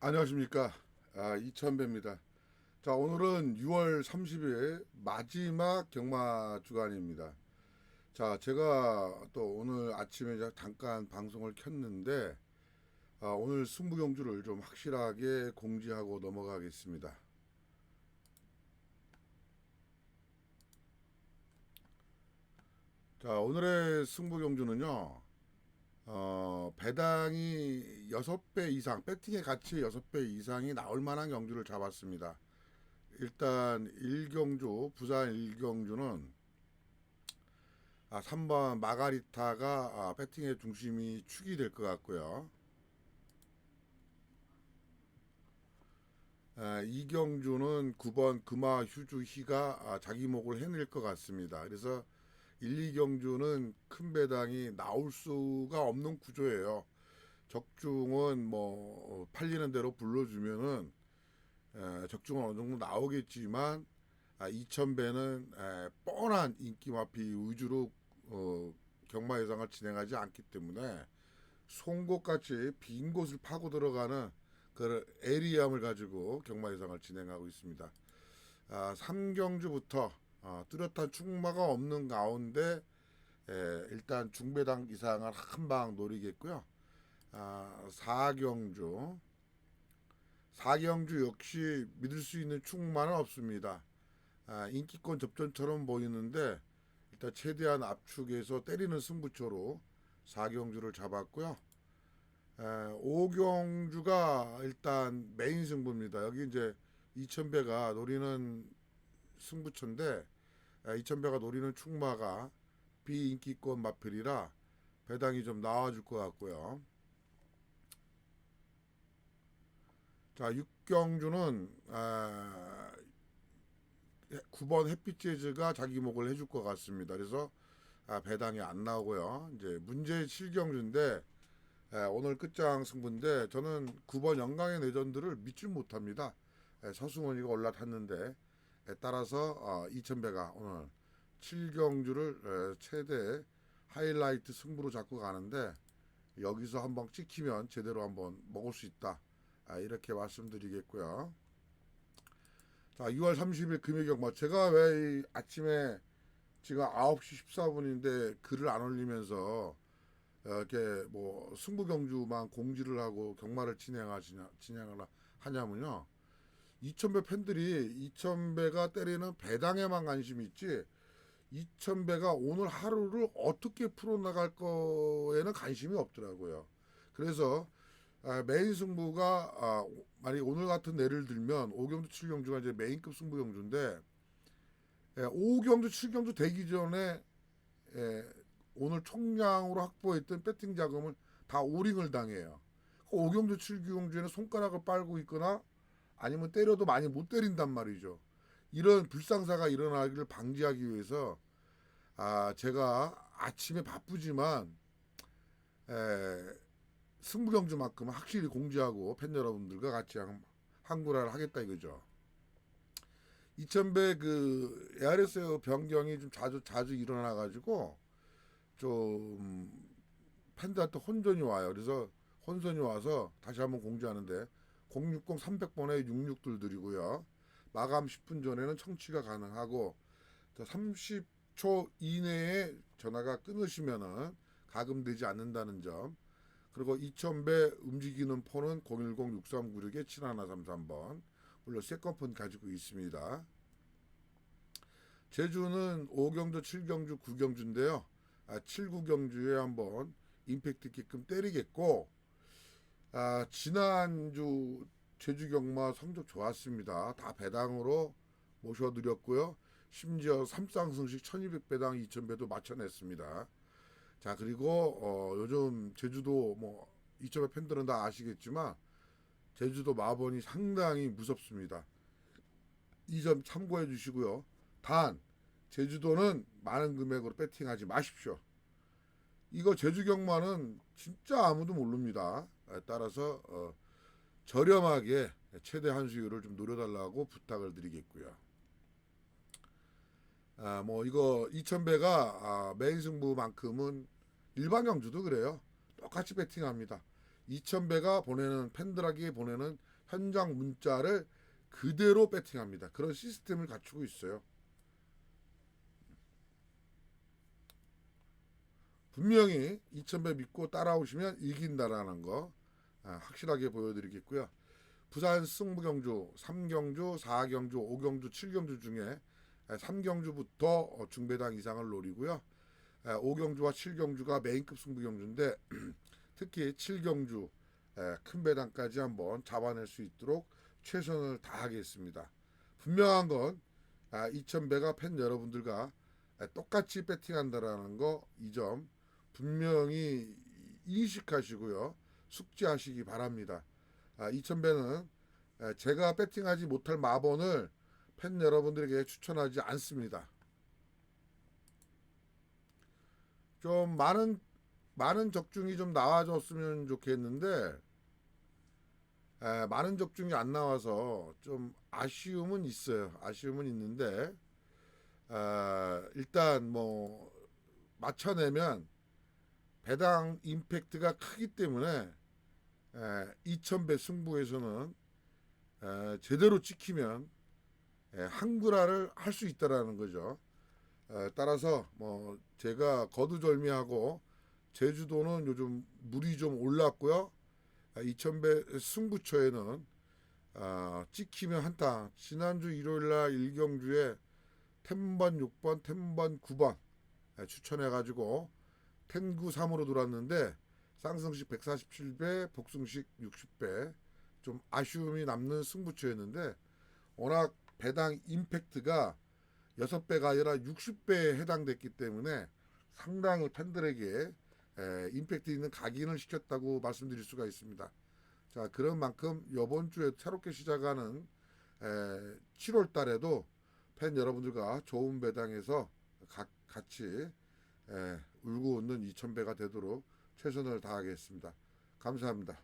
안녕하십니까. 아, 이천배입니다. 자, 오늘은 6월 30일 마지막 경마 주간입니다. 자, 제가 또 오늘 아침에 잠깐 방송을 켰는데, 아, 오늘 승부 경주를 좀 확실하게 공지하고 넘어가겠습니다. 자, 오늘의 승부 경주는요, 어, 배당이 6배 이상, 배팅의 가치 6배 이상이 나올 만한 경주를 잡았습니다. 일단 1경주, 부산 1경주는 아, 3번 마가리타가 아, 배팅의 중심이 축이 될 것 같고요. 아, 이경주는 9번 금화 휴주희가 아, 자기 목을 해낼 것 같습니다. 그래서 1, 2경주는 큰 배당이 나올 수가 없는 구조예요. 적중은 뭐 어, 팔리는 대로 불러주면은 에, 적중은 어느 정도 나오겠지만 아, 2,000배는 에, 뻔한 인기 마피 위주로 어, 경마 예상을 진행하지 않기 때문에 송곳같이 빈 곳을 파고 들어가는 그 에리함을 가지고 경마 예상을 진행하고 있습니다. 아, 3경주부터 아, 뚜렷한 충마가 없는 가운데 에, 일단 중배당 이상을 한 방 노리겠고요. 아, 4경주 4경주 역시 믿을 수 있는 충마는 없습니다. 아, 인기권 접전처럼 보이는데 일단 최대한 압축해서 때리는 승부처로 4경주를 잡았고요. 에, 5경주가 일단 메인 승부입니다. 여기 이제 2000배가 노리는 승부처인데 2000배가 노리는 충마가 비인기권 마필이라 배당이 좀 나와줄 것 같고요. 자, 6경주는 아, 9번 햇빛 재즈가 자기 목을 해줄 것 같습니다. 그래서 아, 배당이 안 나오고요. 이제 문제 7경주인데 에, 오늘 끝장 승부인데 저는 9번 영광의 레전드를 믿지 못합니다. 에, 서승원이가 올라탔는데 에, 따라서 어, 2000배가 오늘 7경주를 에, 최대 하이라이트 승부로 잡고 가는데 여기서 한번 찍히면 제대로 한번 먹을 수 있다. 아, 이렇게 말씀드리겠고요. 자, 6월 30일 금요경마 제가 왜이 아침에 지금 9시 14분인데 글을 안 올리면서 어, 이렇게 뭐 승부 경주만 공지를 하고 경마를 진행하시냐 진행을 하냐면요. 2,000배 팬들이 2,000배가 때리는 배당에만 관심이 있지 2,000배가 오늘 하루를 어떻게 풀어나갈 거에는 관심이 없더라고요. 그래서 아, 메인 승부가 아, 만약 오늘 같은 예를 들면 5경주 7경주가 이제 메인급 승부 경주인데 예, 5경주 7경주 되기 전에 예, 오늘 총량으로 확보했던 배팅 자금을 다 오링을 당해요. 5경주 7경주에는 손가락을 빨고 있거나 아니면 때려도 많이 못 때린단 말이죠. 이런 불상사가 일어나기를 방지하기 위해서 아 제가 아침에 바쁘지만 에, 승부경주만큼은 확실히 공지하고 팬 여러분들과 같이 한- 한구라를 하겠다 이거죠. 2000배 그 ARS 변경이 좀 자주 자주 일어나 가지고 좀 팬들한테 혼전이 와요. 그래서 혼선이 와서 다시 한번 공지하는데 060 300번에 66들 드리고요. 마감 10분 전에는 청취가 가능하고 30초 이내에 전화가 끊으시면은 가금되지 않는다는 점. 그리고 2000배 움직이는 폰은 010-6396-7133번. 물론 세컨폰 가지고 있습니다. 제주는 5경주, 7경주, 9경주인데요. 아, 7, 9경주에 한번 임팩트 있게끔 때리겠고, 아, 지난주 제주 경마 성적 좋았습니다. 다 배당으로 모셔드렸고요. 심지어 삼쌍승식 1200배당 2000배도 맞춰냈습니다. 자, 그리고 어, 요즘 제주도 뭐 2000배 팬들은 다 아시겠지만 제주도 마번이 상당히 무섭습니다. 이 점 참고해 주시고요. 단 제주도는 많은 금액으로 배팅하지 마십시오. 이거 제주 경마는 진짜 아무도 모릅니다. 에, 따라서 어, 저렴하게 최대 한수율을 좀 노려달라고 부탁을 드리겠고요. 아, 뭐 이거 2,000배가 아, 메인 승부만큼은 일반 경주도 그래요. 똑같이 배팅합니다. 2,000배가 보내는 팬들에게 보내는 현장 문자를 그대로 배팅합니다. 그런 시스템을 갖추고 있어요. 분명히 2,000배 믿고 따라오시면 이긴다라는 거 아, 확실하게 보여드리겠고요. 부산 승부경주 3경주, 4경주, 5경주, 7경주 중에 3경주부터 중배당 이상을 노리고요. 5경주와 7경주가 메인급 승부경주인데 특히 7경주 큰 배당까지 한번 잡아낼 수 있도록 최선을 다하겠습니다. 분명한 건 2,000배가 팬 여러분들과 똑같이 배팅한다라는 거 이점 분명히 인식하시고요. 숙지하시기 바랍니다. 2,000배는 제가 배팅하지 못할 마번을 팬 여러분들에게 추천하지 않습니다. 좀 많은 많은 적중이 좀 나와줬으면 좋겠는데 에, 많은 적중이 안 나와서 좀 아쉬움은 있어요. 아쉬움은 있는데 아, 일단 뭐 맞춰내면 배당 임팩트가 크기 때문에 2,000배 승부에서는 에, 제대로 찍히면 에, 한글화를 할 수 있다라는 거죠. 에, 따라서 뭐 제가 거두절미하고 제주도는 요즘 물이 좀 올랐고요. 2,000배 승부처에는 아, 찍히면 한타. 지난주 일요일 날 일경주에 템번 6번, 템번 9번 추천해가지고 탱구 3으로 돌았는데 쌍승식 147배, 복승식 60배 좀 아쉬움이 남는 승부처였는데 워낙 배당 임팩트가 6배가 아니라 60배에 해당됐기 때문에 상당히 팬들에게 에, 임팩트 있는 각인을 시켰다고 말씀드릴 수가 있습니다. 자 그런 만큼 이번 주에 새롭게 시작하는 에, 7월 달에도 팬 여러분들과 좋은 배당에서 가, 같이 에, 울고 웃는 2,000배가 되도록 최선을 다하겠습니다. 감사합니다.